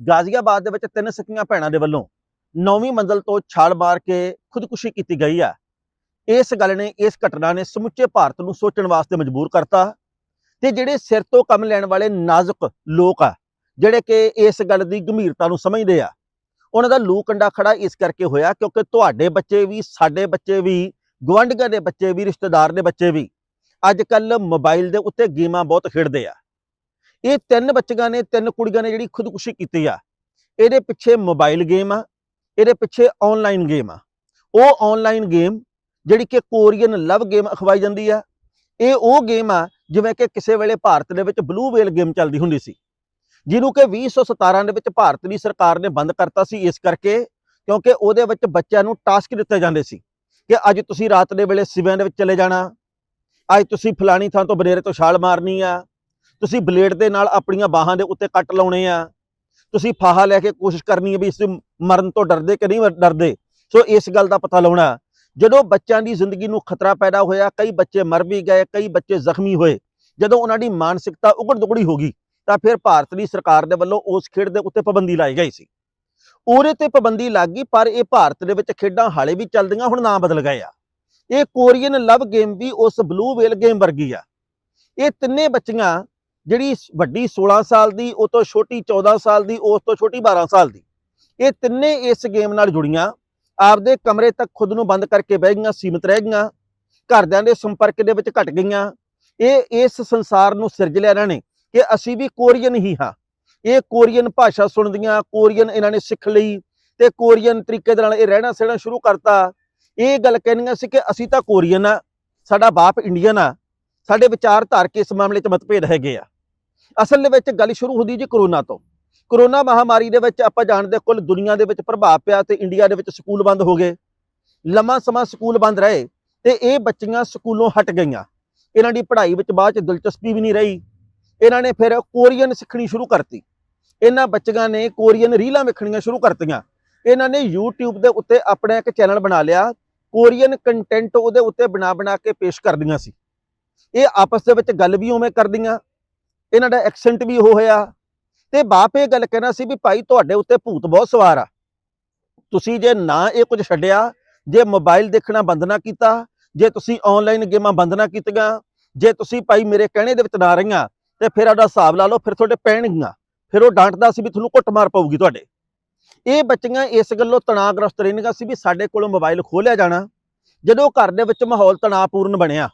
ਗਾਜ਼ੀਆਬਾਦ ਦੇ ਵਿੱਚ ਤਿੰਨ ਸਕੀਆਂ ਭੈਣਾਂ ਦੇ ਵੱਲੋਂ ਨੌਵੀਂ ਮੰਜ਼ਲ ਤੋਂ ਛਾਲ ਮਾਰ ਕੇ ਖੁਦਕੁਸ਼ੀ ਕੀਤੀ ਗਈ ਆ। ਇਸ ਗੱਲ ਨੇ ਇਸ ਘਟਨਾ ਨੇ ਸਮੁੱਚੇ ਭਾਰਤ ਨੂੰ ਸੋਚਣ ਵਾਸਤੇ ਮਜਬੂਰ ਕਰਤਾ ਤੇ ਜਿਹੜੇ ਸਿਰ ਤੋਂ ਕੰਮ ਲੈਣ ਵਾਲੇ ਨਾਜ਼ੁਕ ਲੋਕ ਆ, ਜਿਹੜੇ ਕਿ ਇਸ ਗੱਲ ਦੀ ਗੰਭੀਰਤਾ ਨੂੰ ਸਮਝਦੇ ਆ, ਉਹਨਾਂ ਦਾ ਲੂ ਕੰਡਾ ਖੜਾ ਇਸ ਕਰਕੇ ਹੋਇਆ ਕਿਉਂਕਿ ਤੁਹਾਡੇ ਬੱਚੇ ਵੀ, ਸਾਡੇ ਬੱਚੇ ਵੀ, ਗੁਆਂਢੀਆਂ ਦੇ ਬੱਚੇ ਵੀ, ਰਿਸ਼ਤੇਦਾਰ ਦੇ ਬੱਚੇ ਵੀ ਅੱਜ ਕੱਲ ਮੋਬਾਈਲ ਦੇ ਉੱਤੇ ਗੇਮਾਂ ਬਹੁਤ ਖੇਡਦੇ ਆ। ਇਹ ਤਿੰਨ ਬੱਚੀਆਂ ਨੇ, ਤਿੰਨ ਕੁੜੀਆਂ ਨੇ ਜਿਹੜੀ ਖੁਦਕੁਸ਼ੀ ਕੀਤੀ ਆ। ਇਹਦੇ ਪਿੱਛੇ ਮੋਬਾਈਲ ਗੇਮ ਆ, ਇਹਦੇ ਪਿੱਛੇ ਆਨਲਾਈਨ ਗੇਮ ਆ। ਉਹ ਆਨਲਾਈਨ ਗੇਮ ਜਿਹੜੀ ਕਿ ਕੋਰੀਅਨ ਲਵ ਗੇਮ ਅਖਵਾਈ ਜਾਂਦੀ ਆ। ਇਹ ਉਹ ਗੇਮ ਆ ਜਿਵੇਂ ਕਿ ਕਿਸੇ ਵੇਲੇ ਭਾਰਤ ਦੇ ਵਿੱਚ ਬਲੂ ਵੇਲ ਗੇਮ ਚੱਲਦੀ ਹੁੰਦੀ ਸੀ। ਜਿਹਨੂੰ ਕਿ 2017 ਦੇ ਵਿੱਚ ਭਾਰਤ ਦੀ ਸਰਕਾਰ ਨੇ ਬੰਦ ਕਰਤਾ ਸੀ ਇਸ ਕਰਕੇ, ਕਿਉਂਕਿ ਉਹਦੇ ਵਿੱਚ ਬੱਚਿਆਂ ਨੂੰ ਟਾਸਕ ਦਿੱਤੇ ਜਾਂਦੇ ਸੀ ਕਿ ਅੱਜ ਤੁਸੀਂ ਰਾਤ ਦੇ ਵੇਲੇ ਸਿਵਿਆਂ ਦੇ ਵਿੱਚ ਚਲੇ ਜਾਣਾ, ਅੱਜ ਤੁਸੀਂ ਫਲਾਣੀ ਥਾਂ ਤੋਂ ਬਨੇਰੇ ਤੋਂ ਛਾਲ ਮਾਰਨੀ ਆ ਤੁਸੀਂ ਬਲੇਡ ਦੇ ਨਾਲ ਆਪਣੀਆਂ ਬਾਹਾਂ ਦੇ ਉੱਤੇ ਕੱਟ ਲਾਉਣੇ ਆ। ਤੁਸੀਂ ਫਾਹਾ ਲੈ ਕੇ ਕੋਸ਼ਿਸ਼ ਕਰਨੀ ਹੈ ਵੀ ਇਸ ਮਰਨ ਤੋਂ ਡਰਦੇ ਕਿ ਨਹੀਂ ਡਰਦੇ। ਸੋ ਇਸ ਗੱਲ ਦਾ ਪਤਾ ਲਾਉਣਾ। ਜਦੋਂ ਬੱਚਿਆਂ ਦੀ ਜ਼ਿੰਦਗੀ ਨੂੰ ਖਤਰਾ ਪੈਦਾ ਹੋਇਆ, ਕਈ ਬੱਚੇ ਮਰ ਵੀ ਗਏ, ਕਈ ਬੱਚੇ ਜ਼ਖਮੀ ਹੋਏ। ਜਦੋਂ ਉਹਨਾਂ ਦੀ ਮਾਨਸਿਕਤਾ ਉਗੜ ਦੁਗੜੀ ਹੋ ਗਈ, ਤਾਂ ਫਿਰ ਭਾਰਤ ਦੀ ਸਰਕਾਰ ਦੇ ਵੱਲੋਂ ਉਸ ਖੇਡ ਦੇ ਉੱਤੇ ਪਾਬੰਦੀ ਲਾਈ ਗਈ ਸੀ। ਉਹਦੇ ਤੇ ਪਾਬੰਦੀ ਲੱਗ ਗਈ, ਪਰ ਇਹ ਭਾਰਤ ਦੇ ਵਿੱਚ ਖੇਡਾਂ ਹਾਲੇ ਵੀ ਚੱਲਦੀਆਂ, ਹੁਣ ਨਾਂ ਬਦਲ ਗਏ ਆ। ਇਹ ਕੋਰੀਅਨ ਲਵ ਗੇਮ ਵੀ ਉਸ ਬਲੂ ਵੇਲ ਗੇਮ ਵਰਗੀ ਆ। ਇਹ ਤਿੰਨੇ ਬੱਚੀਆਂ ਜਿਹੜੀ ਵੱਡੀ 16 ਸਾਲ ਦੀ, ਉਹ ਤੋਂ ਛੋਟੀ 14 ਸਾਲ ਦੀ ਉਸ ਤੋਂ ਛੋਟੀ 12 ਸਾਲ ਦੀ। ਇਹ ਤਿੰਨੇ ਇਸ ਗੇਮ ਨਾਲ ਜੁੜੀਆਂ। ਆਪਦੇ ਕਮਰੇ ਤੱਕ ਖੁਦ ਨੂੰ ਬੰਦ ਕਰਕੇ ਬਹਿ ਗਈਆਂ, ਸੀਮਿਤ ਰਹਿ ਗਈਆਂ। ਘਰਦਿਆਂ ਦੇ ਸੰਪਰਕ ਦੇ ਵਿੱਚ ਘਟ ਗਈਆਂ। ਇਹ ਇਸ ਸੰਸਾਰ ਨੂੰ ਸਿਰਜ ਲਿਆ ਇਹਨਾਂ ਨੇ ਕਿ ਅਸੀਂ ਵੀ ਕੋਰੀਅਨ ਹੀ ਹਾਂ। ਇਹ ਕੋਰੀਅਨ ਭਾਸ਼ਾ ਸੁਣਦੀਆਂ, ਕੋਰੀਅਨ ਇਹਨਾਂ ਨੇ ਸਿੱਖ ਲਈ ਤੇ ਕੋਰੀਅਨ ਤਰੀਕੇ ਦੇ ਨਾਲ ਇਹ ਰਹਿਣਾ ਸਹਿਣਾ ਸ਼ੁਰੂ ਕਰਤਾ। ਇਹ ਗੱਲ ਕਹਿਣੀਆਂ ਸੀ ਕਿ ਅਸੀਂ ਤਾਂ ਕੋਰੀਅਨ ਆ, ਸਾਡਾ ਬਾਪ ਇੰਡੀਅਨ ਆ। ਸਾਡੇ ਵਿਚਾਰ ਧਾਰ ਕੇ ਇਸ ਮਾਮਲੇ 'ਚ ਮਤਭੇਦ ਹੈਗੇ ਆ। ਅਸਲ ਦੇ ਵਿੱਚ ਗੱਲ ਸ਼ੁਰੂ ਹੁੰਦੀ ਜੀ ਕਰੋਨਾ ਤੋਂ। ਕਰੋਨਾ ਮਹਾਮਾਰੀ ਦੇ ਵਿੱਚ ਆਪਾਂ ਜਾਣਦੇ ਕੁੱਲ ਦੁਨੀਆ ਦੇ ਵਿੱਚ ਪ੍ਰਭਾਵ ਪਿਆ ਤੇ ਇੰਡੀਆ ਦੇ ਵਿੱਚ ਸਕੂਲ ਬੰਦ ਹੋ ਗਏ। ਲੰਮਾ ਸਮਾਂ ਸਕੂਲ ਬੰਦ ਰਹੇ ਤੇ ਇਹ ਬੱਚੀਆਂ ਸਕੂਲੋਂ ਹਟ ਗਈਆਂ। ਇਹਨਾਂ ਦੀ ਪੜ੍ਹਾਈ ਵਿੱਚ ਬਾਅਦ ਚ ਦਿਲਚਸਪੀ ਵੀ ਨਹੀਂ ਰਹੀ। ਇਹਨਾਂ ਨੇ ਫਿਰ ਕੋਰੀਅਨ ਸਿੱਖਣੀ ਸ਼ੁਰੂ ਕਰਤੀ। ਇਹਨਾਂ ਬੱਚੀਆਂ ਨੇ ਕੋਰੀਅਨ ਰੀਲਾਂ ਵੇਖਣੀਆਂ ਸ਼ੁਰੂ ਕਰਤੀਆਂ। ਇਹਨਾਂ ਨੇ YouTube ਦੇ ਉੱਤੇ ਆਪਣਾ ਇੱਕ ਚੈਨਲ ਬਣਾ ਲਿਆ। ਕੋਰੀਅਨ ਕੰਟੈਂਟ ਉਹਦੇ ਉੱਤੇ ਬਣਾ ਬਣਾ ਕੇ ਪੇਸ਼ ਕਰਦੀਆਂ ਸੀ। ਇਹ ਆਪਸ ਦੇ ਵਿੱਚ ਗੱਲ ਵੀ ਉਵੇਂ ਕਰਦੀਆਂ। ਇਹਨਾਂ ਦਾ ਐਕਸੈਂਟ ਵੀ ਉਹ ਹੋਇਆ। ਤੇ ਬਾਪ ਇਹ ਗੱਲ ਕਹਿਣਾ ਸੀ ਵੀ ਭਾਈ ਤੁਹਾਡੇ ਉੱਤੇ ਭੂਤ ਬਹੁਤ ਸਵਾਰ ਆ। ਤੁਸੀਂ ਜੇ ਨਾ ਇਹ ਕੁਝ ਛੱਡਿਆ, ਜੇ ਮੋਬਾਈਲ ਦੇਖਣਾ ਬੰਦ ਨਾ ਕੀਤਾ, ਜੇ ਤੁਸੀਂ ਆਨਲਾਈਨ ਗੇਮਾਂ ਬੰਦ ਨਾ ਕੀਤੀਆਂ, ਜੇ ਤੁਸੀਂ ਭਾਈ ਮੇਰੇ ਕਹਿਣੇ ਦੇ ਵਿੱਚ ਨਾ ਰਹੀਆਂ, ਤੇ ਫਿਰ ਉਹਦਾ ਹਿਸਾਬ ਲਾ ਲਓ, ਫਿਰ ਤੁਹਾਡੇ ਪੈਣਗੀਆਂ ਫਿਰ ਉਹ ਡਾਂਟਦਾ ਸੀ ਵੀ ਤੁਹਾਨੂੰ ਕੁੱਟਮਾਰ ਪਾਊਗੀ ਤੁਹਾਡੇ। ਇਹ ਬੱਚੀਆਂ ਇਸ ਗੱਲੋਂ ਤਣਾਅਗ੍ਰਸਤ ਰਹਿੰਦੀਆਂ ਸੀ ਵੀ ਸਾਡੇ ਕੋਲੋਂ ਮੋਬਾਈਲ ਖੋਲਿਆ ਜਾਣਾ। ਜਦੋਂ ਘਰ ਦੇ ਵਿੱਚ ਮਾਹੌਲ ਤਣਾਅਪੂਰਨ ਬਣਿਆ,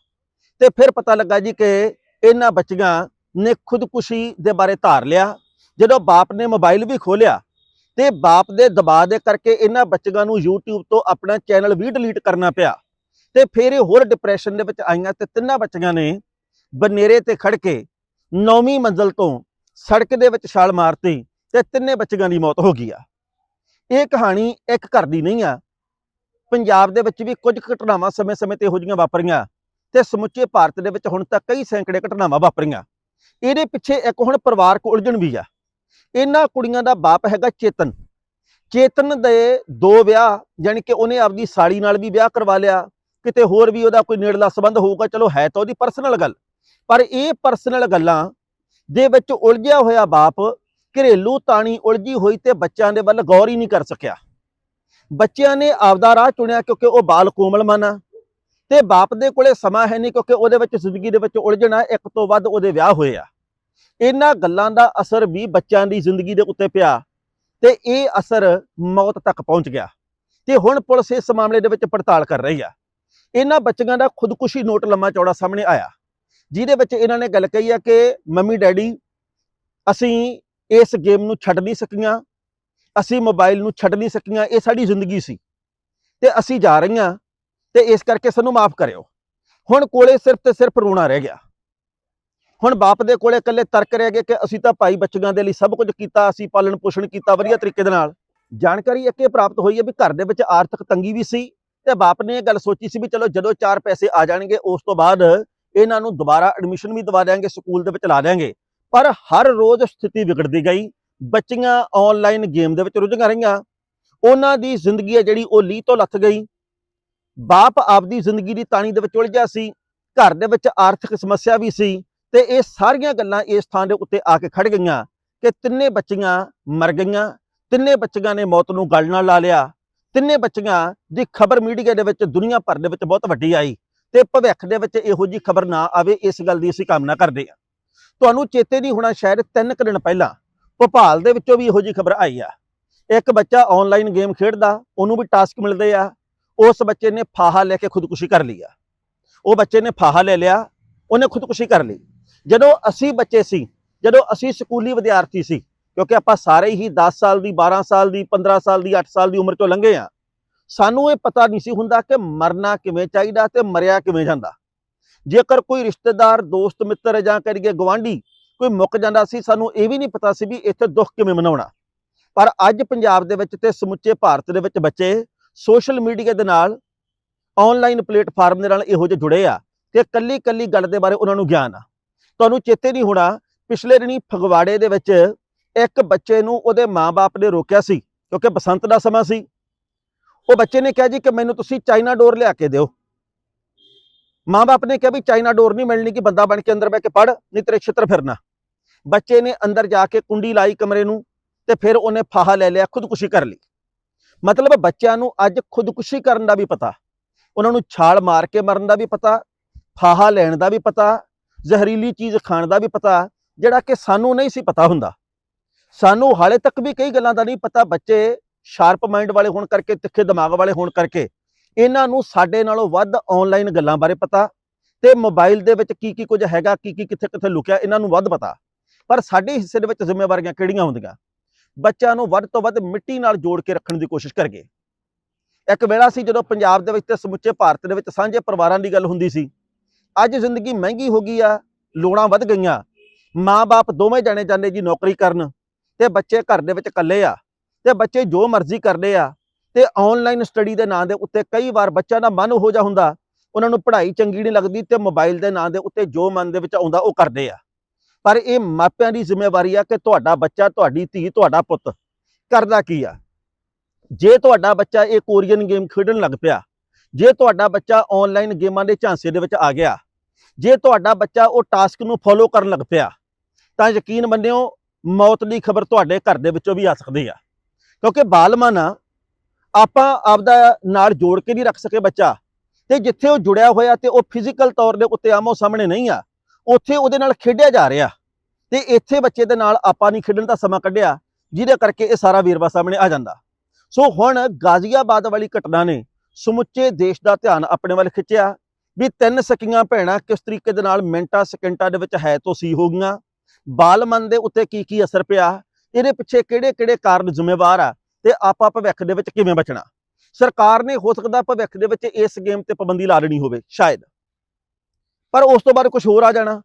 ਤੇ ਫਿਰ ਪਤਾ ਲੱਗਾ ਜੀ ਕਿ ਇਹਨਾਂ ਬੱਚੀਆਂ ਨੇ ਖੁਦਕੁਸ਼ੀ ਦੇ ਬਾਰੇ ਧਾਰ ਲਿਆ, ਜਦੋਂ ਬਾਪ ਨੇ ਮੋਬਾਈਲ ਵੀ ਖੋਲਿਆ ਤੇ ਬਾਪ ਦੇ ਦਬਾਅ ਦੇ ਕਰਕੇ ਇਹਨਾਂ ਬੱਚਿਆਂ ਨੂੰ YouTube ਤੋਂ ਆਪਣਾ ਚੈਨਲ ਵੀ ਡਿਲੀਟ ਕਰਨਾ ਪਿਆ ਤੇ ਫਿਰ ਇਹ ਹੋਰ ਡਿਪਰੈਸ਼ਨ ਦੇ ਵਿੱਚ ਆਈਆਂ ਤੇ ਤਿੰਨਾਂ ਬੱਚਿਆਂ ਨੇ ਬਨੇਰੇ ਤੇ ਖੜ ਕੇ ਨੌਵੀਂ ਮੰਜ਼ਲ ਤੋਂ ਸੜਕ ਦੇ ਵਿੱਚ ਛਾਲ ਮਾਰਤੀ ਤੇ ਤਿੰਨੇ ਬੱਚਿਆਂ ਦੀ ਮੌਤ ਹੋ ਗਈ ਆ। ਇਹ ਕਹਾਣੀ ਇੱਕ ਘਰ ਦੀ ਨਹੀਂ ਆ, ਪੰਜਾਬ ਦੇ ਵਿੱਚ ਵੀ ਕੁਝ ਘਟਨਾਵਾਂ ਸਮੇਂ-ਸਮੇਂ ਤੇ ਇਹੋ ਜਿਹੀਆਂ ਵਾਪਰੀਆਂ ਤੇ ਸਮੁੱਚੇ ਭਾਰਤ ਦੇ ਵਿੱਚ ਹੁਣ ਤੱਕ ਕਈ ਸੈਂਕੜੇ ਘਟਨਾਵਾਂ ਵਾਪਰੀਆਂ। ਇਹਦੇ ਪਿੱਛੇ ਇੱਕ ਹੁਣ ਪਰਿਵਾਰਕ ਉਲਝਣ ਵੀ ਆ। ਇਹਨਾਂ ਕੁੜੀਆਂ ਦਾ ਬਾਪ ਹੈਗਾ ਚੇਤਨ। ਚੇਤਨ ਦੇ ਦੋ ਵਿਆਹ ਯਾਨੀ ਕਿ ਉਹਨੇ ਆਪਦੀ ਸਾੜੀ ਨਾਲ ਵੀ ਵਿਆਹ ਕਰਵਾ ਲਿਆ। ਕਿਤੇ ਹੋਰ ਵੀ ਉਹਦਾ ਕੋਈ ਨੇੜਲਾ ਸੰਬੰਧ ਹੋਊਗਾ, ਚਲੋ ਹੈ ਤਾਂ ਉਹਦੀ ਪਰਸਨਲ ਗੱਲ। ਪਰ ਇਹ ਪਰਸਨਲ ਗੱਲਾਂ ਦੇ ਵਿੱਚ ਉਲਝਿਆ ਹੋਇਆ ਬਾਪ ਘਰੇਲੂ ਤਾਣੀ ਉਲਝੀ ਹੋਈ ਤੇ ਬੱਚਿਆਂ ਦੇ ਵੱਲ ਗੌਰ ਹੀ ਨਹੀਂ ਕਰ ਸਕਿਆ। ਬੱਚਿਆਂ ਨੇ ਆਪਦਾ ਰਾਹ ਚੁਣਿਆ ਕਿਉਂਕਿ ਉਹ ਬਾਲ ਕੋਮਲ ਮਨ ਆ। ਤੇ ਬਾਪ ਦੇ ਕੋਲੇ ਸਮਾਂ ਹੈ ਨਹੀਂ ਕਿਉਂਕਿ ਉਹਦੇ ਵਿੱਚ ਜ਼ਿੰਦਗੀ ਦੇ ਵਿੱਚ ਉਲਝਣਾ ਇੱਕ ਤੋਂ ਵੱਧ ਉਹਦੇ ਵਿਆਹ ਹੋਏ ਆ। ਇਹਨਾਂ ਗੱਲਾਂ ਦਾ ਅਸਰ ਵੀ ਬੱਚਿਆਂ ਦੀ ਜ਼ਿੰਦਗੀ ਦੇ ਉੱਤੇ ਪਿਆ ਤੇ ਇਹ ਅਸਰ ਮੌਤ ਤੱਕ ਪਹੁੰਚ ਗਿਆ ਤੇ ਹੁਣ ਪੁਲਿਸ ਇਸ ਮਾਮਲੇ ਦੇ ਵਿੱਚ ਪੜਤਾਲ ਕਰ ਰਹੀ ਆ। ਇਹਨਾਂ ਬੱਚਿਆਂ ਦਾ ਖੁਦਕੁਸ਼ੀ ਨੋਟ ਲੰਮਾ ਚੌੜਾ ਸਾਹਮਣੇ ਆਇਆ, ਜਿਹਦੇ ਵਿੱਚ ਇਹਨਾਂ ਨੇ ਗੱਲ ਕਹੀ ਆ ਕਿ ਮੰਮੀ ਡੈਡੀ, ਅਸੀਂ ਇਸ ਗੇਮ ਨੂੰ ਛੱਡ ਨਹੀਂ ਸਕੀਆਂ, ਅਸੀਂ ਮੋਬਾਈਲ ਨੂੰ ਛੱਡ ਨਹੀਂ ਸਕੀਆਂ, ਇਹ ਸਾਡੀ ਜ਼ਿੰਦਗੀ ਸੀ ਤੇ ਅਸੀਂ ਜਾ ਰਹੀਆਂ ਤੇ ਇਸ ਕਰਕੇ ਸਾਨੂੰ ਮਾਫ ਕਰਿਓ। ਹੁਣ ਕੋਲੇ ਸਿਰਫ ਤੇ ਸਿਰਫ ਰੋਣਾ ਰਹਿ ਗਿਆ। ਹੁਣ ਬਾਪ ਦੇ ਕੋਲੇ ਇਕੱਲੇ ਤਰਕ ਰਹਿ ਗਏ ਕਿ ਅਸੀਂ ਤਾਂ ਭਾਈ ਬੱਚਿਆਂ ਦੇ ਲਈ ਸਭ ਕੁਝ ਕੀਤਾ, ਅਸੀਂ ਪਾਲਣ ਪੋਸ਼ਣ ਕੀਤਾ ਵਧੀਆ ਤਰੀਕੇ ਦੇ ਨਾਲ। ਜਾਣਕਾਰੀ ਇੱਕ ਇਹ ਪ੍ਰਾਪਤ ਹੋਈ ਹੈ ਵੀ ਘਰ ਦੇ ਵਿੱਚ ਆਰਥਿਕ ਤੰਗੀ ਵੀ ਸੀ ਤੇ ਬਾਪ ਨੇ ਇਹ ਗੱਲ ਸੋਚੀ ਸੀ ਵੀ ਚਲੋ ਜਦੋਂ ਚਾਰ ਪੈਸੇ ਆ ਜਾਣਗੇ ਉਸ ਤੋਂ ਬਾਅਦ ਇਹਨਾਂ ਨੂੰ ਦੁਬਾਰਾ ਐਡਮਿਸ਼ਨ ਵੀ ਦਵਾ ਦਿਆਂਗੇ, ਸਕੂਲ ਦੇ ਵਿੱਚ ਲਾ ਦਿਆਂਗੇ। ਪਰ ਹਰ ਰੋਜ਼ ਸਥਿਤੀ ਵਿਗੜਦੀ ਗਈ। ਬੱਚੀਆਂ ਆਨਲਾਈਨ ਗੇਮ ਦੇ ਵਿੱਚ ਰੁੱਝੀਆਂ ਰਹੀਆਂ। ਉਹਨਾਂ ਦੀ ਜ਼ਿੰਦਗੀ ਹੈ ਜਿਹੜੀ ਉਹ ਲੀਹ ਤੋਂ ਲੱਥ ਗਈ। ਬਾਪ ਆਪਦੀ ਜ਼ਿੰਦਗੀ ਦੀ ਤਾਣੀ ਦੇ ਵਿੱਚ ਉਲਝਿਆ ਸੀ, ਘਰ ਦੇ ਵਿੱਚ ਆਰਥਿਕ ਸਮੱਸਿਆ ਵੀ ਸੀ ਤੇ ਇਹ ਸਾਰੀਆਂ ਗੱਲਾਂ ਇਸ ਥਾਂ ਦੇ ਉੱਤੇ ਆ ਕੇ ਖੜ ਗਈਆਂ ਕਿ ਤਿੰਨੇ ਬੱਚੀਆਂ ਮਰ ਗਈਆਂ, ਤਿੰਨੇ ਬੱਚੀਆਂ ਨੇ ਮੌਤ ਨੂੰ ਗਲ ਨਾਲ ਲਾ ਲਿਆ, ਤਿੰਨੇ ਬੱਚੀਆਂ ਦੀ ਖਬਰ ਮੀਡੀਆ ਦੇ ਵਿੱਚ ਦੁਨੀਆ ਭਰ ਦੇ ਵਿੱਚ ਬਹੁਤ ਵੱਡੀ ਆਈ ਤੇ ਭਵਿੱਖ ਦੇ ਵਿੱਚ ਇਹੋ ਜੀ ਖਬਰ ਨਾ ਆਵੇ ਇਸ ਗੱਲ ਦੀ ਅਸੀਂ ਕਾਮਨਾ ਕਰਦੇ ਹਾਂ। ਤੁਹਾਨੂੰ ਚੇਤੇ ਨਹੀਂ ਹੋਣਾ ਸ਼ਾਇਦ ਤਿੰਨ ਕੁ ਦਿਨ ਪਹਿਲਾਂ ਭੋਪਾਲ ਦੇ ਵਿੱਚੋਂ ਵੀ ਇਹੋ ਜੀ ਖਬਰ ਆਈ ਆ। ਇੱਕ ਬੱਚਾ ਆਨਲਾਈਨ ਗੇਮ ਖੇਡਦਾ, ਉਹਨੂੰ ਵੀ ਟਾਸਕ ਮਿਲਦੇ ਆ ਉਸ ਬੱਚੇ ਨੇ ਫਾਹਾ ਲੈ ਕੇ ਖੁਦਕੁਸ਼ੀ ਕਰ ਲਈ ਆ। ਉਹ ਬੱਚੇ ਨੇ ਫਾਹਾ ਲੈ ਲਿਆ, ਉਹਨੇ ਖੁਦਕੁਸ਼ੀ ਕਰ ਲਈ। ਜਦੋਂ ਅਸੀਂ ਬੱਚੇ ਸੀ, ਜਦੋਂ ਅਸੀਂ ਸਕੂਲੀ ਵਿਦਿਆਰਥੀ ਸੀ, ਕਿਉਂਕਿ ਆਪਾਂ ਸਾਰੇ ਹੀ 10 ਸਾਲ ਦੀ 12 ਸਾਲ ਦੀ 15 ਸਾਲ ਦੀ 8 ਸਾਲ ਦੀ ਉਮਰ ਚੋਂ ਲੰਘੇ ਆ, ਸਾਨੂੰ ਇਹ ਪਤਾ ਨਹੀਂ ਸੀ ਹੁੰਦਾ ਕਿ ਮਰਨਾ ਕਿਵੇਂ ਚਾਹੀਦਾ ਤੇ ਮਰਿਆ ਕਿਵੇਂ ਜਾਂਦਾ। ਜੇਕਰ ਕੋਈ ਰਿਸ਼ਤੇਦਾਰ, ਦੋਸਤ, ਮਿੱਤਰ ਜਾਂ ਕਰੀਏ ਗਵਾਂਢੀ ਕੋਈ ਮੁੱਕ ਜਾਂਦਾ ਸੀ, ਸਾਨੂੰ ਇਹ ਵੀ ਨਹੀਂ ਪਤਾ ਸੀ ਵੀ ਇੱਥੇ ਦੁੱਖ ਕਿਵੇਂ ਮਨਾਉਣਾ। ਪਰ ਅੱਜ ਪੰਜਾਬ ਦੇ ਵਿੱਚ ਤੇ ਸਮੁੱਚੇ ਭਾਰਤ ਦੇ ਵਿੱਚ ਬੱਚੇ ਸੋਸ਼ਲ ਮੀਡੀਆ ਦੇ ਨਾਲ ਆਨਲਾਈਨ ਪਲੇਟਫਾਰਮ ਦੇ ਨਾਲ ਇਹੋ ਜਿਹੇ ਜੁੜੇ ਆ ਕਿ ਕੱਲੀ ਕੱਲੀ ਗੱਲ ਦੇ ਬਾਰੇ ਉਹਨਾਂ ਨੂੰ ਗਿਆਨ ਆ। ਤੁਹਾਨੂੰ ਚੇਤੇ ਨਹੀਂ ਹੋਣਾ, ਪਿਛਲੇ ਦਿਨੀ ਫਗਵਾੜੇ ਦੇ ਵਿੱਚ ਇੱਕ ਬੱਚੇ ਨੂੰ ਉਹਦੇ ਮਾਪੇ ਨੇ ਰੋਕਿਆ ਸੀ, ਕਿਉਂਕਿ ਬਸੰਤ ਦਾ ਸਮਾਂ ਸੀ। ਉਹ ਬੱਚੇ ਨੇ ਕਿਹਾ ਜੀ ਕਿ ਮੈਨੂੰ ਤੁਸੀਂ ਚਾਈਨਾ ਡੋਰ ਲਿਆ ਕੇ ਦਿਓ। ਮਾਪੇ ਨੇ ਕਿਹਾ ਵੀ ਚਾਈਨਾ ਡੋਰ ਨਹੀਂ ਮਿਲਣੀ ਕਿ ਬੰਦਾ ਬਣ ਕੇ ਅੰਦਰ ਬੈ ਕੇ ਪੜ ਨਹੀਂ ਤੇਰੇ ਛਿੱਤਰ ਫਿਰਨਾ। ਬੱਚੇ ਨੇ ਅੰਦਰ ਜਾ ਕੇ ਕੁੰਡੀ ਲਾਈ ਕਮਰੇ ਨੂੰ ਤੇ ਫਿਰ ਉਹਨੇ ਫਾਹਾ ਲੈ ਲਿਆ, ਖੁਦਕੁਸ਼ੀ ਕਰ ਲਈ। ਮਤਲਬ ਬੱਚਿਆਂ ਨੂੰ ਅੱਜ ਖੁਦਕੁਸ਼ੀ ਕਰਨ ਦਾ ਵੀ ਪਤਾ, ਉਹਨਾਂ ਨੂੰ ਛਾਲ ਮਾਰ ਕੇ ਮਰਨ ਦਾ ਵੀ ਪਤਾ, ਫਾਹਾ ਲੈਣ ਦਾ ਵੀ ਪਤਾ, ਜ਼ਹਿਰੀਲੀ ਚੀਜ਼ ਖਾਣ ਦਾ ਵੀ ਪਤਾ, ਜਿਹੜਾ ਕਿ ਸਾਨੂੰ ਨਹੀਂ ਸੀ ਪਤਾ ਹੁੰਦਾ। ਸਾਨੂੰ ਹਾਲੇ ਤੱਕ ਵੀ ਕਈ ਗੱਲਾਂ ਦਾ ਨਹੀਂ ਪਤਾ ਬੱਚੇ ਸ਼ਾਰਪ ਮਾਈਂਡ ਵਾਲੇ ਹੋਣ ਕਰਕੇ, ਤਿੱਖੇ ਦਿਮਾਗ ਵਾਲੇ ਹੋਣ ਕਰਕੇ। ਇਹਨਾਂ ਨੂੰ ਸਾਡੇ ਨਾਲੋਂ ਵੱਧ ਆਨਲਾਈਨ ਗੱਲਾਂ ਬਾਰੇ ਪਤਾ ਤੇ ਮੋਬਾਈਲ ਦੇ ਵਿੱਚ ਕੀ ਕੀ ਕੁਝ ਹੈਗਾ ਕੀ ਕੀ ਕਿੱਥੇ ਕਿੱਥੇ ਲੁਕਿਆ, ਇਹਨਾਂ ਨੂੰ ਵੱਧ ਪਤਾ। ਪਰ ਸਾਡੇ ਹਿੱਸੇ ਦੇ ਵਿੱਚ ਜ਼ਿੰਮੇਵਾਰੀਆਂ ਕਿਹੜੀਆਂ ਹੁੰਦੀਆਂ? ਬੱਚਿਆਂ ਨੂੰ ਵੱਧ ਤੋਂ ਵੱਧ ਮਿੱਟੀ ਨਾਲ ਜੋੜ ਕੇ ਰੱਖਣ ਦੀ ਕੋਸ਼ਿਸ਼ ਕਰਗੇ। ਇੱਕ ਵੇਲਾ ਸੀ ਜਦੋਂ ਪੰਜਾਬ ਦੇ ਵਿੱਚ ਤੇ ਸਮੁੱਚੇ ਭਾਰਤ ਦੇ ਵਿੱਚ ਸਾਂਝੇ ਪਰਿਵਾਰਾਂ ਦੀ ਗੱਲ ਹੁੰਦੀ ਸੀ। ਅੱਜ ਜ਼ਿੰਦਗੀ ਮਹਿੰਗੀ ਹੋ ਗਈ ਆ, ਲੋੜਾਂ ਵੱਧ ਗਈਆਂ। ਮਾਂ-ਬਾਪ ਦੋਵੇਂ ਜਾਣੇ ਜਾਂਦੇ ਜੀ ਨੌਕਰੀ ਕਰਨ ਤੇ ਬੱਚੇ ਘਰ ਦੇ ਵਿੱਚ ਇਕੱਲੇ ਆ ਤੇ ਬੱਚੇ ਜੋ ਮਰਜ਼ੀ ਕਰਦੇ ਆ ਤੇ ਆਨਲਾਈਨ ਸਟੱਡੀ ਦੇ ਨਾਂ ਦੇ ਉੱਤੇ ਕਈ ਵਾਰ ਬੱਚਿਆਂ ਦਾ ਮਨ ਹੋ ਜਾ ਹੁੰਦਾ, ਉਹਨਾਂ ਨੂੰ ਪੜ੍ਹਾਈ ਚੰਗੀ ਨਹੀਂ ਲੱਗਦੀ ਤੇ ਮੋਬਾਈਲ ਦੇ ਨਾਂ ਦੇ ਉੱਤੇ ਜੋ ਮਨ ਦੇ ਵਿੱਚ ਆਉਂਦਾ ਉਹ ਕਰਦੇ ਆ। ਪਰ ਇਹ ਮਾਪਿਆਂ ਦੀ ਜ਼ਿੰਮੇਵਾਰੀ ਆ ਕਿ ਤੁਹਾਡਾ ਬੱਚਾ, ਤੁਹਾਡੀ ਧੀ, ਤੁਹਾਡਾ ਪੁੱਤ ਕਰਦਾ ਕੀ ਆ? ਜੇ ਤੁਹਾਡਾ ਬੱਚਾ ਇਹ ਕੋਰੀਅਨ ਗੇਮ ਖੇਡਣ ਲੱਗ ਪਿਆ, ਜੇ ਤੁਹਾਡਾ ਬੱਚਾ ਆਨਲਾਈਨ ਗੇਮਾਂ ਦੇ ਝਾਂਸੇ ਦੇ ਵਿੱਚ ਆ ਗਿਆ, ਜੇ ਤੁਹਾਡਾ ਬੱਚਾ ਉਹ ਟਾਸਕ ਨੂੰ ਫੋਲੋ ਕਰਨ ਲੱਗ ਪਿਆ, ਤਾਂ ਯਕੀਨ ਮੰਨਿਓ ਮੌਤ ਦੀ ਖਬਰ ਤੁਹਾਡੇ ਘਰ ਦੇ ਵਿੱਚੋਂ ਵੀ ਆ ਸਕਦੀ ਆ। ਕਿਉਂਕਿ ਬਾਲਮਨ ਆਪਾਂ ਆਪਦਾ ਨਾਲ ਜੋੜ ਕੇ ਨਹੀਂ ਰੱਖ ਸਕੇ ਬੱਚਾ, ਤੇ ਜਿੱਥੇ ਉਹ ਜੁੜਿਆ ਹੋਇਆ ਤੇ ਉਹ ਫਿਜ਼ੀਕਲ ਤੌਰ ਦੇ ਉੱਤੇ ਆਮੋ ਸਾਹਮਣੇ ਨਹੀਂ ਆ ਉੱਥੇ ਉਹਦੇ ਨਾਲ ਖੇਡਿਆ ਜਾ ਰਿਹਾ। ਤੇ ਇੱਥੇ ਬੱਚੇ ਦੇ ਨਾਲ ਆਪਾਂ ਨਹੀਂ ਖੇਡਣ ਦਾ ਸਮਾਂ ਕੱਢਿਆ, ਜਿਹਦੇ ਕਰਕੇ ਇਹ ਸਾਰਾ ਵੇਰਵਾ ਸਾਹਮਣੇ ਆ ਜਾਂਦਾ। ਸੋ ਹੁਣ ਗਾਜ਼ੀਆਬਾਦ ਵਾਲੀ ਘਟਨਾ ਨੇ ਸਮੁੱਚੇ ਦੇਸ਼ ਦਾ ਧਿਆਨ ਆਪਣੇ ਵੱਲ ਖਿੱਚਿਆ ਵੀ ਤਿੰਨ ਸਕੀਆਂ ਭੈਣਾਂ ਕਿਸ ਤਰੀਕੇ ਦੇ ਨਾਲ ਮਿੰਟਾਂ, ਸਕਿੰਟਾਂ ਦੇ ਵਿੱਚ ਹੈ ਤੋਂ ਸੀ ਹੋ ਗਈਆਂ। ਬਾਲਮਨ ਦੇ ਉੱਤੇ ਕੀ ਕੀ ਅਸਰ ਪਿਆ, ਇਹਦੇ ਪਿੱਛੇ ਕਿਹੜੇ ਕਿਹੜੇ ਕਾਰਨ ਜ਼ਿੰਮੇਵਾਰ ਆ ਤੇ ਆਪਾਂ ਭਵਿੱਖ ਦੇ ਵਿੱਚ ਕਿਵੇਂ ਬਚਣਾ। ਸਰਕਾਰ ਨੇ ਹੋ ਸਕਦਾ ਭਵਿੱਖ ਦੇ ਵਿੱਚ ਇਸ ਗੇਮ ਤੇ ਪਾਬੰਦੀ ਲਾ ਲੈਣੀ ਹੋਵੇ, ਸ਼ਾਇਦ। ਪਰ ਉਸ ਤੋਂ ਬਾਅਦ ਕੁਝ ਹੋਰ ਆ ਜਾਣਾ।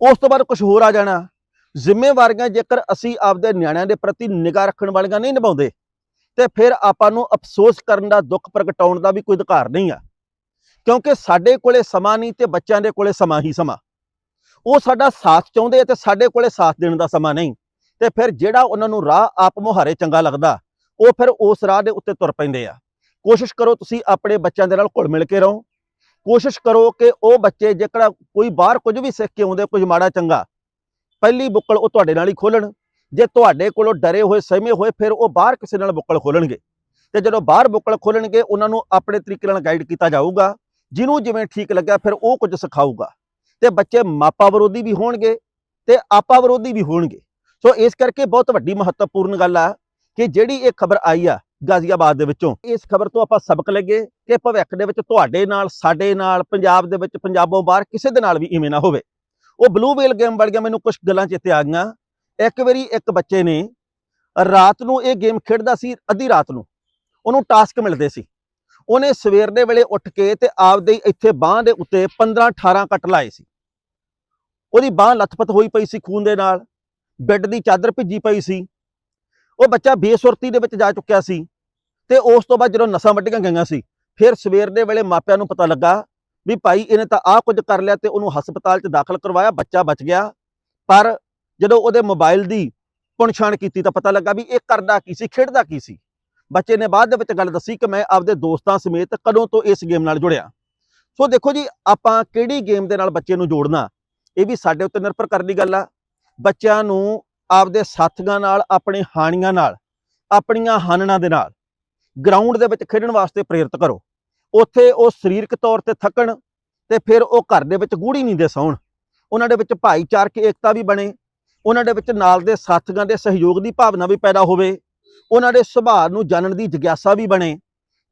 ਉਸ ਤੋਂ ਬਾਅਦ ਕੁਝ ਹੋਰ ਆ ਜਾਣਾ। ਜ਼ਿੰਮੇਵਾਰੀਆਂ ਜੇਕਰ ਅਸੀਂ ਆਪਦੇ ਨਿਆਣਿਆਂ ਦੇ ਪ੍ਰਤੀ ਨਿਗਾਹ ਰੱਖਣ ਵਾਲੀਆਂ ਨਹੀਂ ਨਿਭਾਉਂਦੇ, ਤੇ ਫਿਰ ਆਪਾਂ ਨੂੰ ਅਫਸੋਸ ਕਰਨ ਦਾ ਦੁੱਖ ਪ੍ਰਗਟਾਉਣ ਦਾ ਵੀ ਕੋਈ ਅਧਿਕਾਰ ਨਹੀਂ ਆ। ਕਿਉਂਕਿ ਸਾਡੇ ਕੋਲੇ ਸਮਾਂ ਨਹੀਂ ਤੇ ਬੱਚਿਆਂ ਦੇ ਕੋਲੇ ਸਮਾਂ ਹੀ ਸਮਾਂ। ਉਹ ਸਾਡਾ ਸਾਥ ਚਾਹੁੰਦੇ ਆ ਤੇ ਸਾਡੇ ਕੋਲੇ ਸਾਥ ਦੇਣ ਦਾ ਸਮਾਂ ਨਹੀਂ। ਤੇ ਫਿਰ ਜਿਹੜਾ ਉਹਨਾਂ ਨੂੰ ਰਾਹ ਆਪ ਮੁਹਾਰੇ ਚੰਗਾ ਲੱਗਦਾ, ਉਹ ਫਿਰ ਉਸ ਰਾਹ ਦੇ ਉੱਤੇ ਤੁਰ ਪੈਂਦੇ ਆ। ਕੋਸ਼ਿਸ਼ ਕਰੋ ਤੁਸੀਂ ਆਪਣੇ ਬੱਚਿਆਂ ਦੇ ਨਾਲ ਘੁਲ ਮਿਲ ਕੇ ਰਹੋ। ਕੋਸ਼ਿਸ਼ ਕਰੋ ਕਿ ਉਹ ਬੱਚੇ ਜੇਕਰ ਕੋਈ ਬਾਹਰ ਕੁਝ ਵੀ ਸਿੱਖ ਕੇ ਆਉਂਦੇ, ਕੁਝ ਮਾੜਾ ਚੰਗਾ, ਪਹਿਲੀ ਬੁੱਕਲ ਉਹ ਤੁਹਾਡੇ ਨਾਲ ਹੀ ਖੋਲਣ ਜੇ ਤੁਹਾਡੇ ਕੋਲੋਂ ਡਰੇ ਹੋਏ, ਸਹਿਮੇ ਹੋਏ, ਫਿਰ ਉਹ ਬਾਹਰ ਕਿਸੇ ਨਾਲ ਬੁੱਕਲ ਖੋਲਣਗੇ ਤੇ ਜਦੋਂ ਬਾਹਰ ਬੁੱਕਲ ਖੋਲਣਗੇ ਉਹਨਾਂ ਨੂੰ ਆਪਣੇ ਤਰੀਕੇ ਨਾਲ ਗਾਈਡ ਕੀਤਾ ਜਾਊਗਾ। ਜਿਹਨੂੰ ਜਿਵੇਂ ਠੀਕ ਲੱਗਿਆ, ਫਿਰ ਉਹ ਕੁਝ ਸਿਖਾਊਗਾ। ਤੇ ਬੱਚੇ ਮਾਪਾ ਵਿਰੋਧੀ ਵੀ ਹੋਣਗੇ ਤੇ ਆਪਾ ਵਿਰੋਧੀ ਵੀ ਹੋਣਗੇ। ਸੋ ਇਸ ਕਰਕੇ ਬਹੁਤ ਵੱਡੀ ਮਹੱਤਵਪੂਰਨ ਗੱਲ ਆ ਕਿ ਜਿਹੜੀ ਇਹ ਖਬਰ ਆਈ ਆ ਗਾਜ਼ੀਆਬਾਦ ਦੇ ਵਿੱਚੋਂ। ਇਸ ਖਬਰ ਤੋਂ ਆਪਾਂ ਸਬਕ ਲੱਗੇ ਕਿ ਭਵਿੱਖ ਦੇ ਵਿੱਚ ਤੁਹਾਡੇ ਨਾਲ, ਸਾਡੇ ਨਾਲ, ਪੰਜਾਬ ਦੇ ਵਿੱਚ, ਪੰਜਾਬੋਂ ਬਾਹਰ ਕਿਸੇ ਦੇ ਨਾਲ ਵੀ ਇਵੇਂ ਨਾ ਹੋਵੇ। ਉਹ ਬਲੂ ਵੇਲ ਗੇਮ ਵਾਲੀਆਂ ਮੈਨੂੰ ਕੁਝ ਗੱਲਾਂ ਚੇਤੇ ਆ ਗਈਆਂ। ਇੱਕ ਵਾਰੀ ਇੱਕ ਬੱਚੇ ਨੇ ਰਾਤ ਨੂੰ ਇਹ ਗੇਮ ਖੇਡਦਾ ਸੀ, ਅੱਧੀ ਰਾਤ ਨੂੰ। ਉਹਨੂੰ ਟਾਸਕ ਮਿਲਦੇ ਸੀ। ਉਹਨੇ ਸਵੇਰ ਦੇ ਵੇਲੇ ਉੱਠ ਕੇ ਤੇ ਆਪਦੇ ਇੱਥੇ ਬਾਹ ਦੇ ਉੱਤੇ 15 18 ਕੱਟ ਲਾਏ ਸੀ। ਉਹਦੀ ਬਾਹ ਲੱਥਪੱਥ ਹੋਈ ਪਈ ਸੀ ਖੂਨ ਦੇ ਨਾਲ। ਬੈੱਡ ਦੀ ਚਾਦਰ ਭਿੱਜੀ ਪਈ ਸੀ। ਉਹ ਬੱਚਾ ਬੇਸੁਰਤੀ ਦੇ ਵਿੱਚ ਜਾ ਚੁੱਕਿਆ ਸੀ। ਤੇ ਉਸ ਤੋਂ ਬਾਅਦ ਜਦੋਂ ਨਸਾਂ ਵੱਢੀਆਂ ਗਈਆਂ ਸੀ, ਫਿਰ ਸਵੇਰ ਦੇ ਵੇਲੇ ਮਾਪਿਆਂ ਨੂੰ ਪਤਾ ਲੱਗਾ ਵੀ ਭਾਈ ਇਹਨੇ ਤਾਂ ਆਹ ਕੁਝ ਕਰ ਲਿਆ ਤੇ ਉਹਨੂੰ ਹਸਪਤਾਲ 'ਚ ਦਾਖਲ ਕਰਵਾਇਆ, ਬੱਚਾ ਬਚ ਗਿਆ। ਪਰ ਜਦੋਂ ਉਹਦੇ ਮੋਬਾਈਲ ਦੀ ਪੁਣਛਾਣ ਕੀਤੀ ਤਾਂ ਪਤਾ ਲੱਗਾ ਵੀ ਇਹ ਕਰਦਾ ਕੀ ਸੀ, ਖੇਡਦਾ ਕੀ ਸੀ। ਬੱਚੇ ਨੇ ਬਾਅਦ ਦੇ ਵਿੱਚ ਗੱਲ ਦੱਸੀ ਕਿ ਮੈਂ ਆਪਦੇ ਦੋਸਤਾਂ ਸਮੇਤ ਕਦੋਂ ਤੋਂ ਇਸ ਗੇਮ ਨਾਲ ਜੁੜਿਆ। ਸੋ ਦੇਖੋ ਜੀ, ਆਪਾਂ ਕਿਹੜੀ ਗੇਮ ਦੇ ਨਾਲ ਬੱਚੇ ਨੂੰ ਜੋੜਨਾ, ਇਹ ਵੀ ਸਾਡੇ ਉੱਤੇ ਨਿਰਭਰ ਕਰਨ ਦੀ ਗੱਲ ਆ। ਬੱਚਿਆਂ ਨੂੰ ਆਪਦੇ ਸਾਥੀਆਂ ਨਾਲ, ਆਪਣੇ ਹਾਣੀਆਂ ਨਾਲ, ਆਪਣੀਆਂ ਹਾਨਣਾ ਦੇ ਨਾਲ ਗਰਾਊਂਡ ਦੇ ਵਿੱਚ ਖੇਡਣ ਵਾਸਤੇ ਪ੍ਰੇਰਿਤ ਕਰੋ। ਉੱਥੇ ਉਹ ਸਰੀਰਕ ਤੌਰ ਤੇ ਥੱਕਣ ਤੇ ਫਿਰ ਉਹ ਘਰ ਦੇ ਵਿੱਚ ਗੂੜੀ ਨੀਂਦੇ ਸੌਣ। ਉਹਨਾਂ ਦੇ ਵਿੱਚ ਭਾਈਚਾਰਕ ਏਕਤਾ ਵੀ ਬਣੇ। ਉਹਨਾਂ ਦੇ ਵਿੱਚ ਨਾਲ ਦੇ ਸਾਥੀਆਂ ਦੇ ਸਹਿਯੋਗ ਦੀ ਭਾਵਨਾ ਵੀ ਪੈਦਾ ਹੋਵੇ। ਉਹਨਾਂ ਦੇ ਸੁਭਾਅ ਨੂੰ ਜਾਣਨ ਦੀ ਜਿਗਿਆਸਾ ਵੀ ਬਣੇ।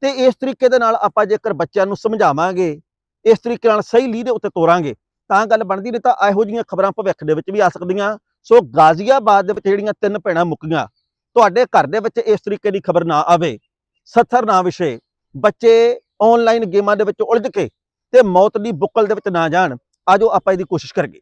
ਤੇ ਇਸ ਤਰੀਕੇ ਦੇ ਨਾਲ ਆਪਾਂ ਜੇਕਰ ਬੱਚਿਆਂ ਨੂੰ ਸਮਝਾਵਾਂਗੇ, ਇਸ ਤਰੀਕੇ ਨਾਲ ਸਹੀ ਲੀਹ ਦੇ ਉੱਤੇ ਤੋਰਾਂਗੇ, ਤਾਂ ਗੱਲ ਬਣਦੀ ਨਹੀਂ ਤਾਂ ਇਹੋ ਜਿਹੀਆਂ ਖਬਰਾਂ ਭਵਿੱਖ ਦੇ ਵਿੱਚ ਵੀ ਆ ਸਕਦੀਆਂ। ਸੋ ਗਾਜ਼ੀਆਬਾਦ ਦੇ ਵਿੱਚ ਜਿਹੜੀਆਂ ਤਿੰਨ ਭੈਣਾਂ ਮੁੱਕੀਆਂ, ਤੁਹਾਡੇ ਘਰ ਦੇ ਵਿੱਚ ਇਸ ਤਰੀਕੇ ਦੀ ਖਬਰ ਨਾ ਆਵੇ। ਸੱਥਰ ਨਾ ਵਿਸ਼ੇ ਬੱਚੇ ਆਨਲਾਈਨ ਗੇਮਾਂ ਦੇ ਵਿੱਚ ਉਲਝ ਕੇ ਤੇ ਮੌਤ ਦੀ ਬੁੱਕਲ ਦੇ ਵਿੱਚ ਨਾ ਜਾਣ। ਆਜੋ ਆਪਾਂ ਇਹਦੀ ਕੋਸ਼ਿਸ਼ ਕਰੀਏ।